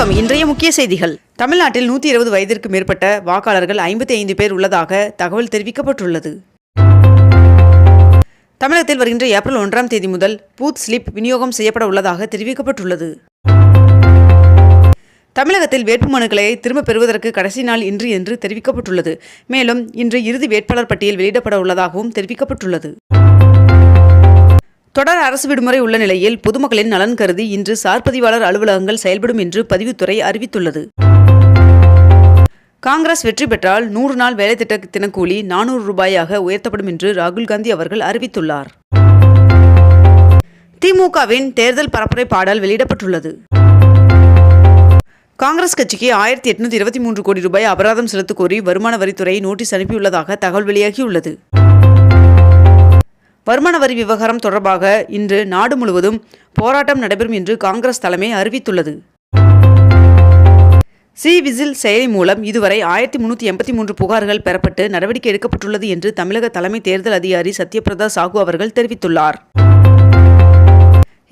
வணக்கம். இன்றைய முக்கிய செய்திகள். தமிழ்நாட்டில் நூற்றி இருபது வயதிற்கு மேற்பட்ட வாக்காளர்கள் ஐம்பத்தி ஐந்து பேர் உள்ளதாக தகவல் தெரிவிக்கப்பட்டுள்ளது. தமிழகத்தில் வருகின்ற ஏப்ரல் ஒன்றாம் தேதி முதல் பூத் ஸ்லிப் விநியோகம் செய்யப்பட உள்ளதாக தெரிவிக்கப்பட்டுள்ளது. தமிழகத்தில் வேட்புமனுக்களை திரும்பப் பெறுவதற்கு கடைசி நாள் இன்று என்று தெரிவிக்கப்பட்டுள்ளது. மேலும் இன்று இறுதி வேட்பாளர் பட்டியல் வெளியிடப்பட உள்ளதாகவும் தெரிவிக்கப்பட்டுள்ளது. தொடர் அரசு விடுமுறை உள்ள நிலையில் பொதுமக்களின் நலன் கருதி இன்று சார்பதிவாளர் அலுவலகங்கள் செயல்படும் என்று பதிவுத்துறை அறிவித்துள்ளது. காங்கிரஸ் வெற்றி பெற்றால் நூறு நாள் வேலைத்திட்ட தினக்கூலி நானூறு ரூபாயாக உயர்த்தப்படும் என்று ராகுல் காந்தி அவர்கள் அறிவித்துள்ளார். திமுகவின் தேர்தல் பரப்புரை பாடல் வெளியிடப்பட்டுள்ளது. காங்கிரஸ் கட்சிக்கு ஆயிரத்தி எட்நூத்தி இருபத்தி மூன்று கோடி ரூபாய் அபராதம் செலுத்தக் கோரி வருமான வரித்துறை நோட்டீஸ் அனுப்பியுள்ளதாக தகவல் வெளியாகியுள்ளது. வருமான வரி விவகாரம் தொடர்பாக இன்று நாடு முழுவதும் போராட்டம் நடைபெறும் என்று காங்கிரஸ் தலைமை அறிவித்துள்ளது. சி விசில் செயலி மூலம் இதுவரை ஆயிரத்தி முன்னூற்றி எண்பத்தி மூன்று புகார்கள் பெறப்பட்டு நடவடிக்கை எடுக்கப்பட்டுள்ளது என்று தமிழக தலைமை தேர்தல் அதிகாரி சத்யபிரதா சாகு அவர்கள் தெரிவித்துள்ளார்.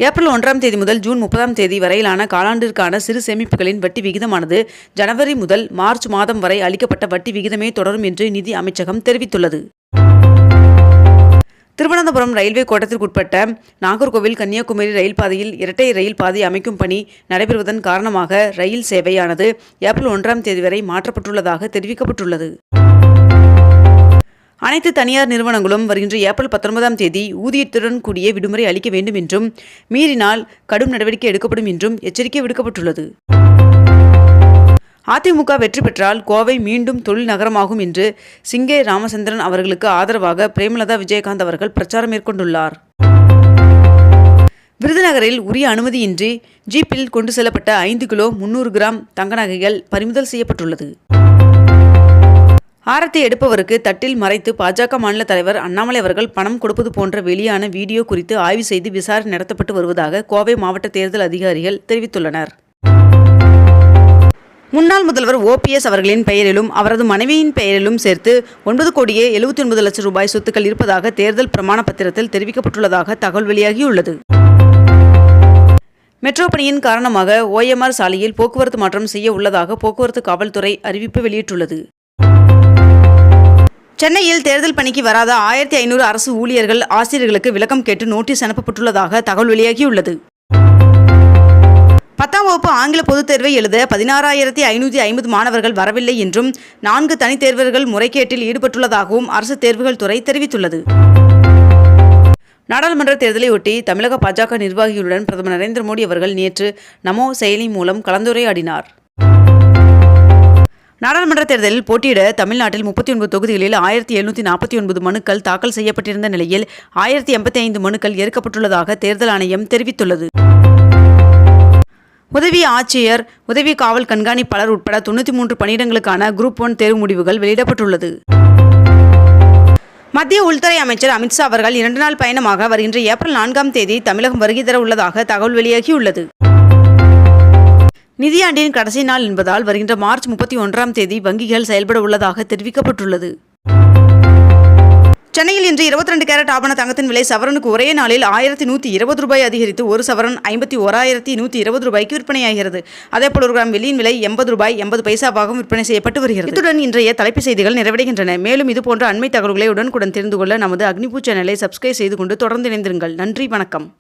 ஏப்ரல் ஒன்றாம் தேதி முதல் ஜூன் முப்பதாம் தேதி வரையிலான காலாண்டிற்கான சிறு சேமிப்புகளின் வட்டி விகிதமானது ஜனவரி முதல் மார்ச் மாதம் வரை அளிக்கப்பட்ட வட்டி விகிதமே தொடரும் என்று நிதி அமைச்சகம் தெரிவித்துள்ளது. திருவனந்தபுரம் ரயில்வே கோட்டத்திற்குட்பட்ட நாகர்கோவில் கன்னியாகுமரி ரயில் பாதையில் இரட்டை ரயில் பாதை அமைக்கும் பணி நடைபெறுவதன் காரணமாக ரயில் சேவையானது ஏப்ரல் ஒன்றாம் தேதி வரை மாற்றப்பட்டுள்ளதாக தெரிவிக்கப்பட்டுள்ளது. அனைத்து தனியார் நிறுவனங்களும் வருகின்ற ஏப்ரல் பத்தொன்பதாம் தேதி ஊதியத்துடன் கூடிய விடுமுறை அளிக்க வேண்டும் என்றும் மீறினால் கடும் நடவடிக்கை எடுக்கப்படும் என்றும் எச்சரிக்கை விடுக்கப்பட்டுள்ளது. அதிமுக வெற்றி பெற்றால் கோவை மீண்டும் தொழில் நகரமாகும் என்று சிங்கே ராமச்சந்திரன் அவர்களுக்கு ஆதரவாக பிரேமலதா விஜயகாந்த் அவர்கள் பிரச்சாரம் மேற்கொண்டுள்ளார். விருதுநகரில் உரிய அனுமதியின்றி ஜீப்பில் கொண்டு செல்லப்பட்ட ஐந்து கிலோ முன்னூறு கிராம் தங்க நகைகள் பறிமுதல் செய்யப்பட்டுள்ளது. ஆரத்தி எடுப்பவருக்கு தட்டில் மறைத்து பாஜக மாநில தலைவர் அண்ணாமலை அவர்கள் பணம் கொடுப்பது போன்ற வெளியான வீடியோ குறித்து ஆய்வு செய்து விசாரணை நடத்தப்பட்டு வருவதாக கோவை மாவட்ட தேர்தல் அதிகாரிகள் தெரிவித்துள்ளனர். முன்னாள் முதல்வர் ஓபிஎஸ் அவர்களின் பெயரிலும் அவரது மனைவியின் பெயரிலும் சேர்த்து ஒன்பது கோடியே எழுபத்தி ஒன்பது லட்சம் ரூபாய் சொத்துக்கள் இருப்பதாக தேர்தல் பிரமாண பத்திரத்தில் தெரிவிக்கப்பட்டுள்ளதாக தகவல் வெளியாகியுள்ளது. மெட்ரோ பணியின் காரணமாக ஓஎம்ஆர் சாலையில் போக்குவரத்து மாற்றம் செய்ய உள்ளதாக போக்குவரத்து காவல்துறை அறிவிப்பு வெளியிட்டுள்ளது. சென்னையில் தேர்தல் பணிக்கு வராத ஆயிரத்தி ஐநூறு அரசு ஊழியர்கள் ஆசிரியர்களுக்கு விளக்கம் கேட்டு நோட்டீஸ் அனுப்பப்பட்டுள்ளதாக தகவல் வெளியாகியுள்ளது. பத்தாம் வகுப்பு ஆங்கில பொதுத் தேர்வை எழுத பதினாறாயிரத்தி ஐநூற்றி ஐம்பது மாணவர்கள் வரவில்லை என்றும் நான்கு தனித் தேர்வர்கள் முறைகேட்டில் ஈடுபட்டுள்ளதாகவும் அரசு தேர்வுகள் துறை தெரிவித்துள்ளது. நாடாளுமன்ற தேர்தலையொட்டி தமிழக பாஜக நிர்வாகிகளுடன் பிரதமர் நரேந்திர மோடி அவர்கள் நேற்று நமோ செயலி மூலம் கலந்துரையாடினார். நாடாளுமன்ற தேர்தலில் போட்டியிட தமிழ்நாட்டில் முப்பத்தி ஒன்பது தொகுதிகளில் ஆயிரத்தி எழுநூற்றி நாற்பத்தி ஒன்பது மனுக்கள் தாக்கல் செய்யப்பட்டிருந்த நிலையில் ஆயிரத்தி எண்பத்தி ஐந்து மனுக்கள் ஏற்கப்பட்டுள்ளதாக தேர்தல் ஆணையம் தெரிவித்துள்ளது. உதவி ஆட்சியர் உதவி காவல் கண்காணிப்பாளர் உட்பட தொண்ணூற்றி மூன்று பணியிடங்களுக்கான குரூப் ஒன் தேர்வு முடிவுகள் வெளியிடப்பட்டுள்ளது. மத்திய உள்துறை அமைச்சர் அமித்ஷா அவர்கள் இரண்டு நாள் பயணமாக வருகின்ற ஏப்ரல் நான்காம் தேதி தமிழகம் வருகை தர உள்ளதாக தகவல் வெளியாகியுள்ளது. நிதியாண்டின் கடைசி நாள் என்பதால் வருகின்ற மார்ச் முப்பத்தி ஒன்றாம் தேதி வங்கிகள் செயல்பட உள்ளதாக தெரிவிக்கப்பட்டுள்ளது. சென்னையில் இன்று இருபத்தி ரெண்டு கேரட் ஆபண தங்கத்தின் விலை சவரனுக்கு ஒரே நாளில் ஆயிரத்தி நூற்றி இருபது ரூபாய் அதிகரித்து ஒரு சவரன் ஐம்பத்தி ஓராயிரத்தி நூற்றி இருபது ரூபாய்க்கு விற்பனையாகிறது. அதேபோல் ஒரு கிராம் வெள்ளியின் விலை எண்பது ரூபாய் எண்பது பைசாவாகவும் விற்பனை செய்யப்பட்டு வருகிறது. இத்துடன் இன்றைய தலைப்பு செய்திகள் நிறைவடைகின்றன. மேலும் இதுபோன்ற அண்மை தகவல்களை உடனுக்குடன் தெரிந்து கொள்ள நமது அக்னிபூ சேனலை சப்ஸ்கிரைப் செய்து கொண்டு தொடர்ந்து இணைந்திருங்கள். நன்றி வணக்கம்.